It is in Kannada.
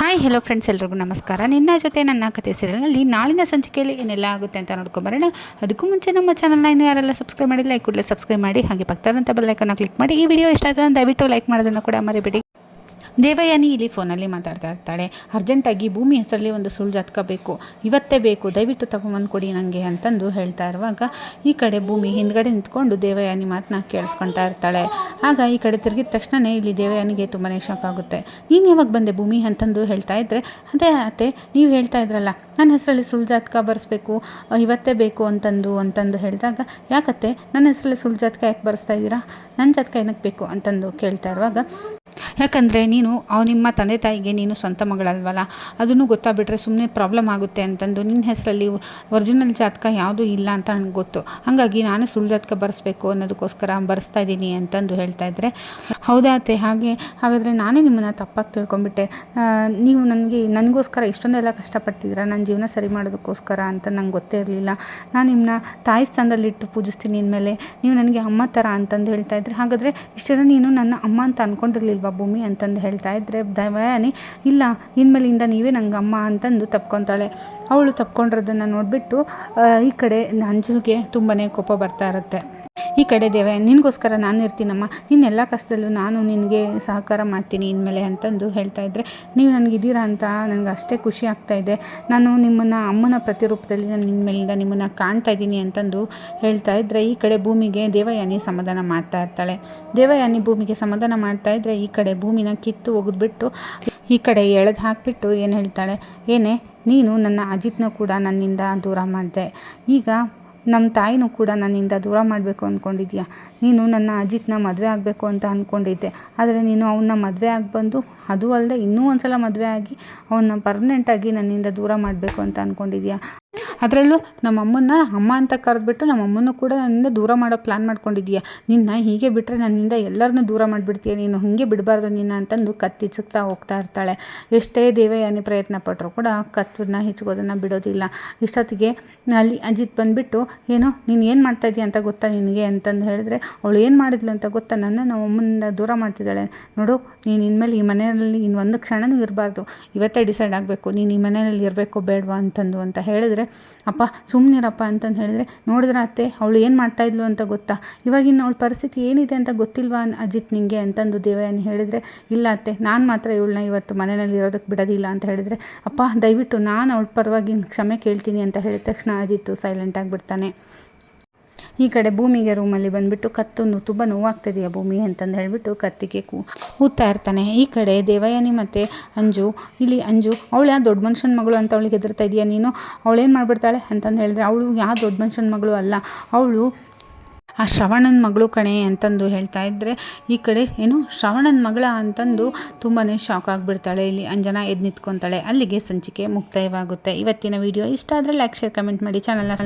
ಹಾಯ್ ಹೆಲೋ ಫ್ರೆಂಡ್ಸ್ ಎಲ್ರಿಗೂ ನಮಸ್ಕಾರ. ನಿನ್ನ ಜೊತೆ ನನ್ನ ಕತೆ ಸೀರಿಯಲ್ನಲ್ಲಿ ನಾಳಿನ ಸಂಚಿಕೆಯಲ್ಲಿ ಏನೆಲ್ಲ ಆಗುತ್ತೆ ಅಂತ ನೋಡ್ಕೊಂಬರೋಣ ಅದಕ್ಕೂ ಮುಂಚೆ ನಮ್ಮ ಚಾನಲ್ನ ಇನ್ನೂ ಯಾರೆಲ್ಲ ಸಬ್ಸ್ಕ್ರೈಬ್ ಮಾಡಿಲ್ಲ, ಈ ಕೂಡಲೇ ಸಬ್ಸ್ಕ್ರೈಬ್ ಮಾಡಿ, ಹಾಗೆ ಬರ್ತಾರಂತ ಬೆಲ್ಲೈಕನ್ನ ಕ್ಲಿಕ್ ಮಾಡಿ. ಈ ವಿಡಿಯೋ ಇಷ್ಟ ಆಯ್ತು ದಯವಿಟ್ಟು ಲೈಕ್ ಮಾಡೋದನ್ನು ಕೂಡ ಮರಿಬೇಡಿ. ದೇವಯಾನಿ ಇಲ್ಲಿ ಫೋನಲ್ಲಿ ಮಾತಾಡ್ತಾ ಇರ್ತಾಳೆ. ಅರ್ಜೆಂಟಾಗಿ ಭೂಮಿ ಹೆಸರಲ್ಲಿ ಒಂದು ಸುಳ್ಳು ಜಾತಕ ಬೇಕು ಇವತ್ತೇ ಬೇಕು. ದಯವಿಟ್ಟು ತಗೊಂಬಂದು ಕೊಡಿ ನನಗೆ ಅಂತಂದು ಹೇಳ್ತಾ ಇರುವಾಗ ಈ ಕಡೆ ಭೂಮಿ ಹಿಂದ್ಗಡೆ ನಿಂತ್ಕೊಂಡು ದೇವಯಾನಿ ಮಾತನ್ನ ಕೇಳಿಸ್ಕೊಳ್ತಾ ಇರ್ತಾಳೆ. ಆಗ ಈ ಕಡೆ ತಿರುಗಿದ ತಕ್ಷಣವೇ ಇಲ್ಲಿ ದೇವಯಾನಿಗೆ ತುಂಬಾ ಶಾಕ್ ಆಗುತ್ತೆ. ನೀನು ಯಾವಾಗ ಬಂದೆ ಭೂಮಿ ಅಂತಂದು ಹೇಳ್ತಾ ಇದ್ದರೆ ಅದೇ ಅತ್ತೆ, ನೀವು ಹೇಳ್ತಾ ಇದ್ರಲ್ಲ, ನನ್ನ ಹೆಸರಲ್ಲಿ ಸುಳ್ಳು ಜಾತಕ ಬರೆಸ್ಬೇಕು, ಇವತ್ತೇ ಬೇಕು ಅಂತಂದು ಅಂತಂದು ಹೇಳಿದಾಗ, ಯಾಕತ್ತೆ, ನನ್ನ ಹೆಸರಲ್ಲಿ ಸುಳ್ಳು ಜಾತಕ ಯಾಕೆ ಬರೆಸ್ತಾ ಇದ್ದೀರಾ? ನನ್ನ ಜಾತಕ ಏನಕ್ಕೆ ಬೇಕು ಅಂತಂದು ಕೇಳ್ತಾ ಇರುವಾಗ ಯಾಕಂದರೆ ನೀನು, ಅವ ನಿಮ್ಮ ತಂದೆ ತಾಯಿಗೆ ನೀನು ಸ್ವಂತ ಮಗಳಲ್ವಲ್ಲ? ಅದನ್ನು ಗೊತ್ತಾಗ್ಬಿಟ್ರೆ ಸುಮ್ಮನೆ ಪ್ರಾಬ್ಲಮ್ ಆಗುತ್ತೆ ಅಂತಂದು ನಿನ್ನ ಹೆಸರಲ್ಲಿ ಒರಿಜಿನಲ್ ಜಾತಕ ಯಾವುದೂ ಇಲ್ಲ ಅಂತ ನನಗೆ ಗೊತ್ತು. ಹಾಗಾಗಿ ನಾನೇ ಸುಳ್ಳು ಜಾತಕ ಬರೆಸ್ಬೇಕು ಅನ್ನೋದಕ್ಕೋಸ್ಕರ ಬರೆಸ್ತಾ ಇದ್ದೀನಿ ಅಂತಂದು ಹೇಳ್ತಾ ಇದ್ದರೆ ಹೌದಾ ಅತ್ತೆ? ಹಾಗೆ, ಹಾಗಾದರೆ ನಾನೇ ನಿಮ್ಮನ್ನು ತಪ್ಪಾಗಿ ತಿಳ್ಕೊಂಬಿಟ್ಟೆ. ನೀವು ನನಗೆ, ನನಗೋಸ್ಕರ ಇಷ್ಟೊಂದೆಲ್ಲ ಕಷ್ಟಪಡ್ತಿದ್ದೀರಾ? ನನ್ನ ಜೀವನ ಸರಿ ಮಾಡೋದಕ್ಕೋಸ್ಕರ ಅಂತ ನಂಗೆ ಗೊತ್ತೇ ಇರಲಿಲ್ಲ. ನಾನು ನಿಮ್ಮನ್ನ ತಾಯಿ ಸ್ಥಾನದಲ್ಲಿಟ್ಟು ಪೂಜಿಸ್ತೀನಿ ಇನ್ಮೇಲೆ ನೀವು ನನಗೆ ಅಮ್ಮ ಥರ ಅಂತಂದು ಹೇಳ್ತಾ ಇದ್ರೆ, ಹಾಗಾದರೆ ಇಷ್ಟೆಲ್ಲ ನೀನು ನನ್ನ ಅಮ್ಮ ಅಂತ ಅಂದ್ಕೊಂಡಿರ್ಲಿಲ್ವಾ ಅಂತಂದು ಹೇಳ್ತಾ ಇದ್ದರೆ ದಯಾನಿ ಇಲ್ಲ, ಇನ್ಮೇಲಿಂದ ನೀವೇ ನಂಗೆ ಅಮ್ಮ ಅಂತಂದು ತಪ್ಕೊತಾಳೆ. ಅವಳು ತಪ್ಕೊಂಡಿರೋದನ್ನು ನೋಡಿಬಿಟ್ಟು ಈ ಕಡೆ ಅಂಜುಗೆ ತುಂಬಾ ಕೋಪ ಬರ್ತಾ ಇರುತ್ತೆ. ಈ ಕಡೆ ದೇವೆ, ನಿನಗೋಸ್ಕರ ನಾನು ಇರ್ತೀನಮ್ಮ. ನಿನ್ನ ಎಲ್ಲ ಕಷ್ಟದಲ್ಲೂ ನಾನು ನಿನಗೆ ಸಹಕಾರ ಮಾಡ್ತೀನಿ ಇನ್ಮೇಲೆ ಅಂತಂದು ಹೇಳ್ತಾ ಇದ್ದರೆ ನೀವು ನನಗಿದ್ದೀರಾ ಅಂತ ನನಗೆ ಅಷ್ಟೇ ಖುಷಿ ಆಗ್ತಾ ಇದೆ. ನಾನು ನಿಮ್ಮನ್ನು ಅಮ್ಮನ ಪ್ರತಿರೂಪದಲ್ಲಿ ನಾನು ನಿಮ್ಮ ಮೇಲಿಂದ ನಿಮ್ಮನ್ನು ಕಾಣ್ತಾ ಇದ್ದೀನಿ ಅಂತಂದು ಹೇಳ್ತಾ ಇದ್ದರೆ ಈ ಕಡೆ ಭೂಮಿಗೆ ದೇವಯಾನಿ ಸಮಾಧಾನ ಮಾಡ್ತಾ ಇರ್ತಾಳೆ. ದೇವಯಾನಿ ಭೂಮಿಗೆ ಸಮಾಧಾನ ಮಾಡ್ತಾ ಇದ್ದರೆ ಈ ಕಡೆ ಭೂಮಿನ ಕಿತ್ತು ಒಗೆದ್ಬಿಟ್ಟು, ಈ ಕಡೆ ಎಳೆದು ಹಾಕಿಬಿಟ್ಟು ಏನು ಹೇಳ್ತಾಳೆ, ಏನೇ, ನೀನು ನನ್ನ ಅಜಿತ್ನ ಕೂಡ ನನ್ನಿಂದ ದೂರ ಮಾಡಿದೆ. ಈಗ ನಮ್ಮ ತಾಯಿನೂ ಕೂಡ ನನ್ನಿಂದ ದೂರ ಮಾಡಬೇಕು ಅಂದ್ಕೊಂಡಿದ್ಯಾ ನೀನು ನನ್ನ ಅಜಿತ್ನ ಮದುವೆ ಆಗಬೇಕು ಅಂತ ಅಂದ್ಕೊಂಡಿದ್ದೆ ಆದರೆ ನೀನು ಅವನ್ನ ಮದುವೆ ಆಗಿ ಬಂದು, ಅದು ಅಲ್ಲದೆ ಇನ್ನೂ ಒಂದು ಸಲ ಮದುವೆ ಆಗಿ ಅವನ್ನ ಪರ್ಮನೆಂಟಾಗಿ ನನ್ನಿಂದ ದೂರ ಮಾಡಬೇಕು ಅಂತ ಅಂದ್ಕೊಂಡಿದ್ಯಾ ಅದರಲ್ಲೂ ನಮ್ಮ ಅಮ್ಮನ್ನ ಅಮ್ಮ ಅಂತ ಕರೆದ್ಬಿಟ್ಟು ನಮ್ಮ ಅಮ್ಮನೂ ಕೂಡ ನನ್ನಿಂದ ದೂರ ಮಾಡೋ ಪ್ಲ್ಯಾನ್ ಮಾಡ್ಕೊಂಡಿದ್ದೀಯ. ನಿನ್ನ ಹೀಗೆ ಬಿಟ್ಟರೆ ನನ್ನಿಂದ ಎಲ್ಲರನ್ನೂ ದೂರ ಮಾಡಿಬಿಡ್ತೀಯ. ನೀನು ಹೀಗೆ ಬಿಡಬಾರ್ದು ನಿನ್ನ ಅಂತಂದು ಕತ್ತಿ ಹೋಗ್ತಾ ಇರ್ತಾಳೆ. ಎಷ್ಟೇ ದೇವಯಾನಿ ಪ್ರಯತ್ನ ಪಟ್ಟರು ಕೂಡ ಕತ್ತನ್ನ ಹಿಚ್ಕೋದನ್ನು ಬಿಡೋದಿಲ್ಲ. ಇಷ್ಟೊತ್ತಿಗೆ ಅಲ್ಲಿ ಅಜಿತ್ ಬಂದುಬಿಟ್ಟು, ಏನು, ನೀನು ಏನು ಮಾಡ್ತಾ ಅಂತ ಗೊತ್ತಾ ನಿನಗೆ? ಅಂತಂದು ಹೇಳಿದ್ರೆ, ಅವಳು ಏನು ಮಾಡಿದ್ಲು ಅಂತ ಗೊತ್ತಾ? ನನ್ನ ನಮ್ಮ ಅಮ್ಮನಿಂದ ದೂರ ಮಾಡ್ತಿದ್ದಾಳೆ. ನೋಡು, ನೀನು ಇನ್ಮೇಲೆ ಈ ಮನೆಯಲ್ಲಿ ಇನ್ನು ಒಂದು ಕ್ಷಣನೂ ಇರಬಾರ್ದು. ಇವತ್ತೇ ಡಿಸೈಡ್ ಆಗಬೇಕು. ನೀನು ಈ ಮನೆಯಲ್ಲಿ ಇರಬೇಕು ಬೇಡವಾ ಅಂತಂದು, ಅಂತ ಹೇಳಿದ್ರೆ ಅಪ್ಪ ಸುಮ್ಮನಿರಪ್ಪ ಅಂತಂದು ಹೇಳಿದರೆ, ನೋಡಿದ್ರೆ ಅತ್ತೆ, ಅವಳು ಏನು ಮಾಡ್ತಾ ಇದ್ಲು ಅಂತ ಗೊತ್ತಾ? ಇವಾಗಿನ ಅವಳ ಪರಿಸ್ಥಿತಿ ಏನಿದೆ ಅಂತ ಗೊತ್ತಿಲ್ವಾ ಅಜಿತ್ ನಿಂಗೆ ಅಂತಂದು ದೇವಯಾನಿ ಹೇಳಿದರೆ, ಇಲ್ಲ ಅತ್ತೆ, ನಾನು ಮಾತ್ರ ಇವಳನ್ನ ಇವತ್ತು ಮನೆಯಲ್ಲಿ ಇರೋದಕ್ಕೆ ಬಿಡೋದಿಲ್ಲ ಅಂತ ಹೇಳಿದರೆ, ಅಪ್ಪ, ದಯವಿಟ್ಟು ನಾನು ಅವಳ ಪರವಾಗಿ ಕ್ಷಮೆ ಕೇಳ್ತೀನಿ ಅಂತ ಹೇಳಿದ ತಕ್ಷಣ ಅಜಿತ್ತು ಸೈಲೆಂಟ್ ಆಗಿಬಿಡ್ತಾನೆ ಈ ಕಡೆ ಭೂಮಿಗೆ ರೂಮಲ್ಲಿ ಬಂದುಬಿಟ್ಟು ಕತ್ತನ್ನು ತುಂಬ ನೋವಾಗ್ತಿದೆಯಾ ಭೂಮಿ ಅಂತಂದು ಹೇಳಿಬಿಟ್ಟು ಕತ್ತಿಗೆ ಕೂ ಇರ್ತಾನೆ. ಈ ಕಡೆ ದೇವಯಾನಿ ಮತ್ತು ಅಂಜು. ಇಲ್ಲಿ ಅಂಜು, ಅವಳು ಯಾವ ದೊಡ್ಡ ಮನುಷ್ಯನ ಮಗಳು ಅಂತ ಅವಳಿಗೆ ಹೆದರ್ತಾ ಇದೆಯಾ ನೀನು? ಅವಳೇನು ಮಾಡಿಬಿಡ್ತಾಳೆ? ಅಂತಂದು ಹೇಳಿದ್ರೆ, ಅವಳು ಯಾವ ದೊಡ್ಡ ಮನುಷ್ಯನ ಮಗಳು ಅಲ್ಲ, ಅವಳು ಆ ಶ್ರವಣನ ಮಗಳು ಕಣೆ ಅಂತಂದು ಹೇಳ್ತಾ ಇದ್ದರೆ ಈ ಕಡೆ ಏನು ಶ್ರವಣನ ಮಗಳ ಅಂತಂದು ತುಂಬಾ ಶಾಕ್ ಆಗಿಬಿಡ್ತಾಳೆ. ಇಲ್ಲಿ ಅಂಜನಾ ಎದ್ದು ನಿಂತ್ಕೊತಾಳೆ. ಅಲ್ಲಿಗೆ ಸಂಚಿಕೆ ಮುಕ್ತಾಯವಾಗುತ್ತೆ. ಇವತ್ತಿನ ವಿಡಿಯೋ ಇಷ್ಟ ಆದರೆ ಲೈಕ್ ಶೇರ್ ಕಮೆಂಟ್ ಮಾಡಿ. ಚಾನಲ್ನ